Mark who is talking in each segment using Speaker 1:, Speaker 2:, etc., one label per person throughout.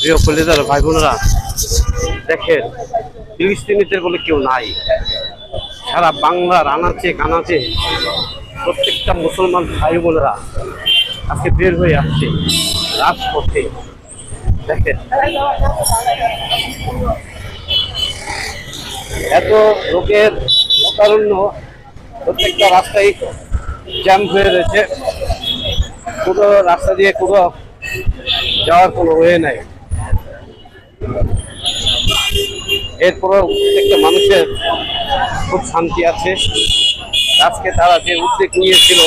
Speaker 1: প্রিয় কলিদার ভাই বোনেরা দেখেন। ফিলিস্তিনিদের বলে কেউ নাই। সারা বাংলার আনাচে কানাচে প্রত্যেকটা মুসলমান ভাই বোনেরা আজকে বের হয়ে আসছে রাজপথে। দেখেন। এত লোকের অকারণ্য প্রত্যেকটা রাস্তায় জ্যাম হয়ে রয়েছে। কোনো রাস্তা দিয়ে কোনো যাওয়ার কোনো ওয়ে নাই। এরপরও প্রত্যেকটা মানুষের খুব শান্তি আছে। আজকে তারা যে উদ্যোগ নিয়েছিল,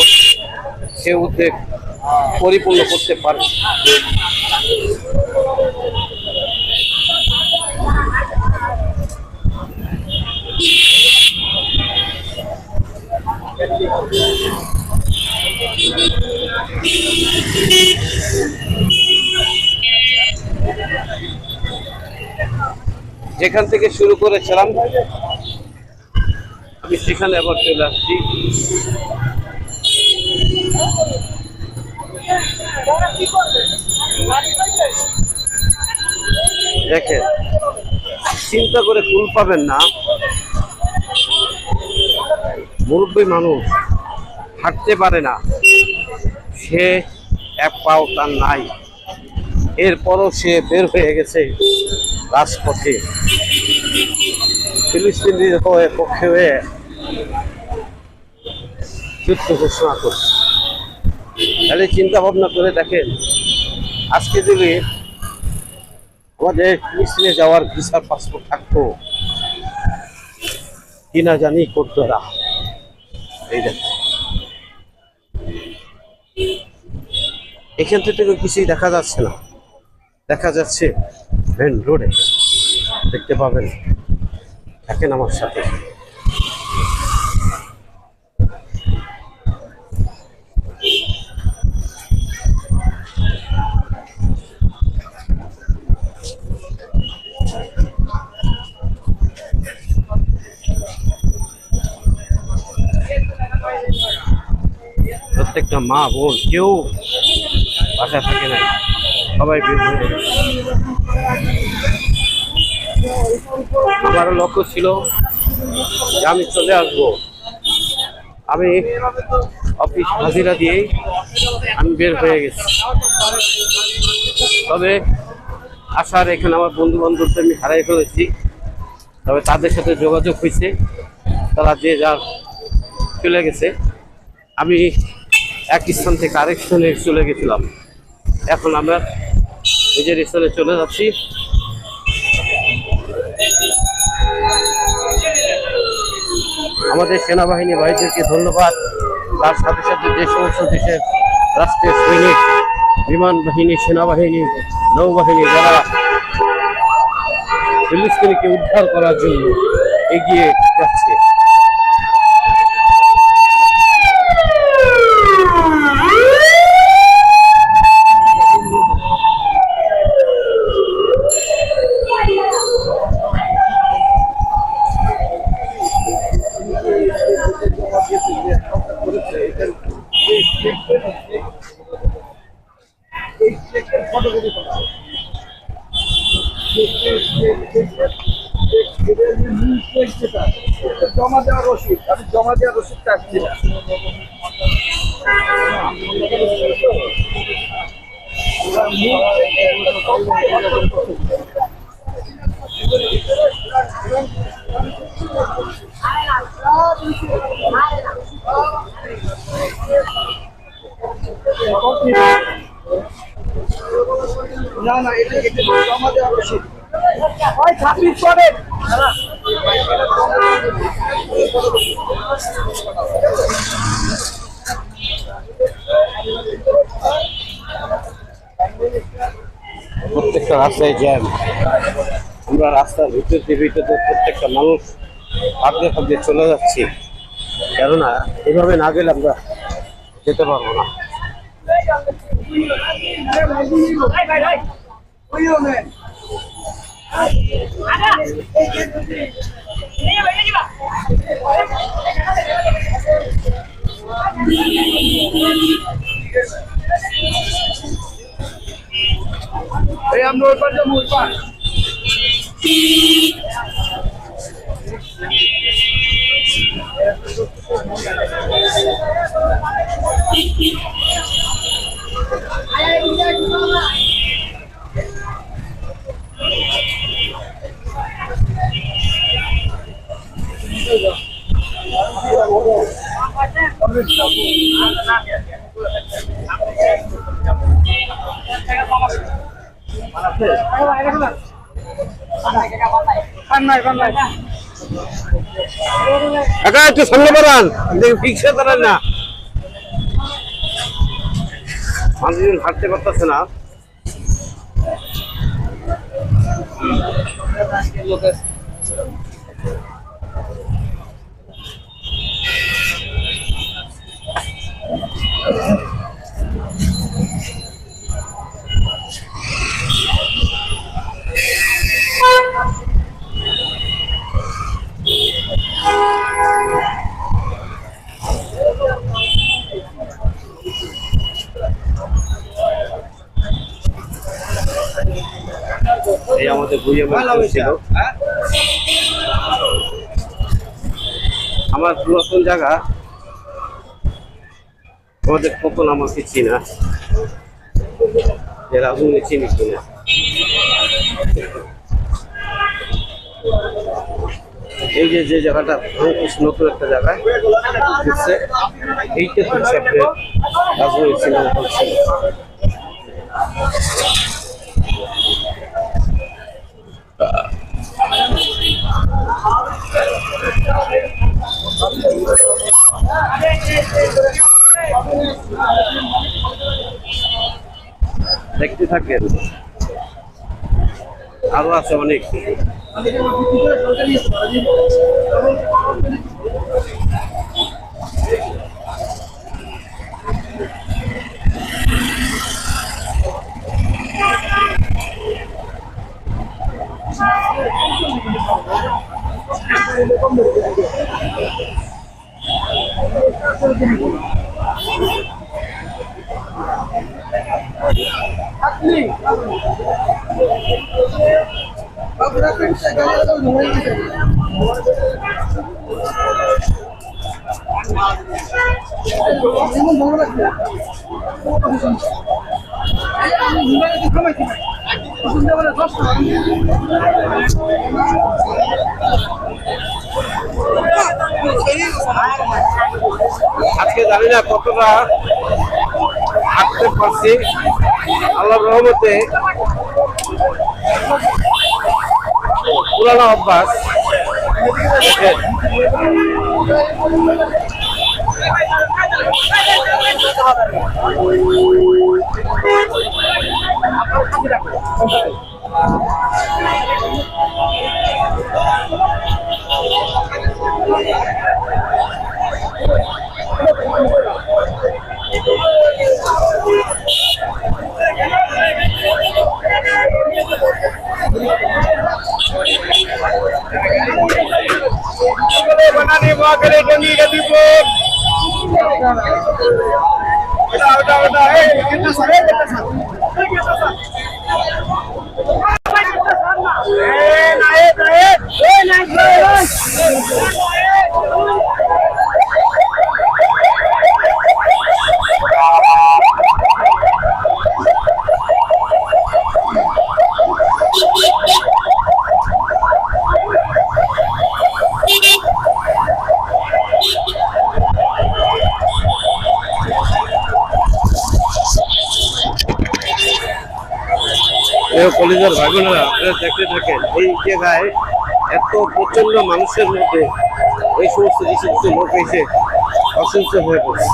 Speaker 1: সে উদ্যোগ পরিপূর্ণ করতে পারে। যেখান থেকে শুরু করেছিলাম, আমি সেখানে আবার চলে আসছি। দেখেন, চিন্তা করে কুল পাবেন না। মুরব্বী মানুষ হাঁটতে পারে না। সে এক পাও তার নাই। এরপরও সে বের হয়ে গেছে। রাজপথে ফিলিস্তিনির হয়ে পক্ষে হয়ে যুদ্ধ ঘোষণা করছে। তাহলে চিন্তা ভাবনা করে দেখেন, আজকে যদি আমাদের ফিলিস্তিনে যাওয়ার ভিসার পাসপোর্ট থাকতো কিনা জানি করতো এই দেখেন। এখান থেকে কিছুই দেখা যাচ্ছে না। দেখা যাচ্ছে মেন রোডে দেখতে পাবেন থাকেন আমার সাথে। প্রত্যেকটা মা বোন কেউ বাসায় থাকে না। সবাই হয়ে। লক্ষ্য ছিল যে আমি চলে আসব। আমি অফিস হাজিরা দিয়েই আমি বের হয়ে গেছি। তবে আসার এখানে আমার বন্ধু বান্ধবদের আমি হারাই ফেলেছি। তবে তাদের সাথে যোগাযোগ হয়েছে। তারা যে যার চলে গেছে। আমি এক স্থান থেকে আরেক স্থানে চলে গেছিলাম। এখন আমরা নিজের স্থানে চলে যাচ্ছি। আমাদের সেনাবাহিনী ভাইদেরকে ধন্যবাদ। তার সাথে সাথে যে সমস্ত দেশের রাষ্ট্রীয় সৈনিক, বিমান বাহিনী, সেনাবাহিনী, নৌবাহিনী, যারা ফিলিস্তিনিকে উদ্ধার করার জন্য এগিয়ে যাচ্ছে
Speaker 2: জমা দেওয়া রসিদ আমি জমা দেওয়া না না না এটা এটা জমা দেওয়া রসিদ ওই ছাব্বিশ করেন
Speaker 1: প্রত্যেকটা রাস্তায় জ্যাম আমরা রাস্তার ভিতর দিয়ে ভিতরে প্রত্যেকটা মানুষ ভাগ্যে ভাগ্যে চলে যাচ্ছি কেননা এভাবে না গেলে আমরা যেতে পারব না
Speaker 2: নেন এই আমরা ওই পার যাব ওই পার
Speaker 1: একা একটু সামনে দেখি ফিক্সে দাঁড়ান না। মানুষজন হাঁটতে পারতেছে না। এই আমাদের বুঝে ছিল। আমার পুরাতন জায়গা আমাদের কখন আমাকে চিনা? যে আগুনে চিনি কিনা? এই যে যে জায়গাটা নতুন একটা জায়গায় এইটা হচ্ছে আপনার রাজনৈতিক সিনেমা হচ্ছে দেখতে থাকেন। আরও আছে অনেক।
Speaker 2: আপনি আপনারা তো গাড়ি তো ধরে আল্লাহ রহমতে পুরানো অভ্যাস Thank আমি মোবাইলে তো কমাইছি শুনতে বলে দশ
Speaker 1: আজকে জানি না কতটা হাঁটতে পারছি আল্লাহ ভাই বোনেরা কলিজার আপনারা দেখতে থাকেন এই জায়গায় এত প্রচণ্ড মানুষের মধ্যে এই সমস্ত কিছু কিছু লোক এসে অসুস্থ হয়ে পড়ছে।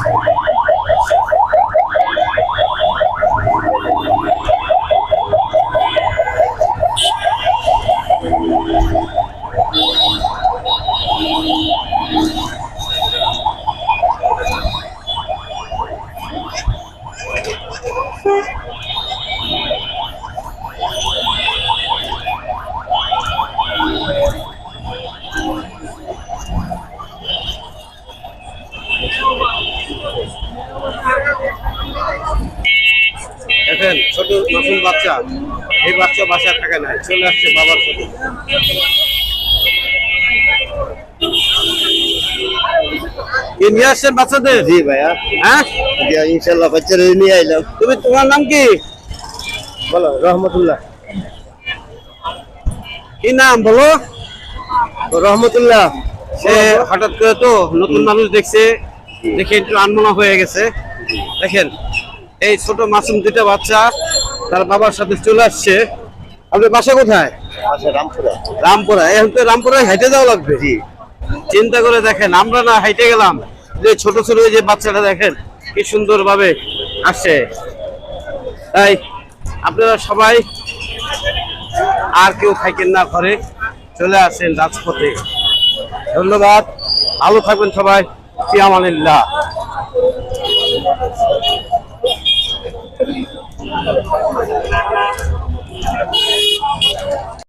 Speaker 1: দেখেন ছোট মাসুম বাচ্চা। এই বাচ্চা বাসায় থাকে নাই চলে আসছে বাবার সাথে। কি নিয়ে আসছেন বাচ্চাদের?
Speaker 3: জি ভাইয়া।
Speaker 1: হ্যাঁ?
Speaker 3: ইনশাল্লাহ বাচ্চারা নিয়ে আইলাম।
Speaker 1: তুমি তোমার নাম কি?
Speaker 3: বলো রহমতুল্লাহ।
Speaker 1: কি নাম বলো?
Speaker 3: রহমতুল্লাহ
Speaker 1: সে হঠাৎ করে তো নতুন মানুষ দেখছে দেখে একটু আনমনা হয়ে গেছে। দেখেন এই ছোট মাসুম দুটা বাচ্চা তার বাবার সাথে চলে আসছে। আপনার বাসা কোথায়?
Speaker 3: রামপুরা।
Speaker 1: রামপুরা। এখন তো রামপুরায় হাইটে যাওয়া লাগবে? চিন্তা করে দেখেন আমরা না হাইটে গেলাম। যে ছোট ছোট যে বাচ্চাটা দেখেন কি সুন্দর ভাবে আসছে। তাই আপনারা সবাই আর কেউ থাকেন না ঘরে চলে আসেন রাজপথে। ধন্যবাদ। ভালো থাকবেন সবাই। ফিয়ামানিল্লাহ। 欢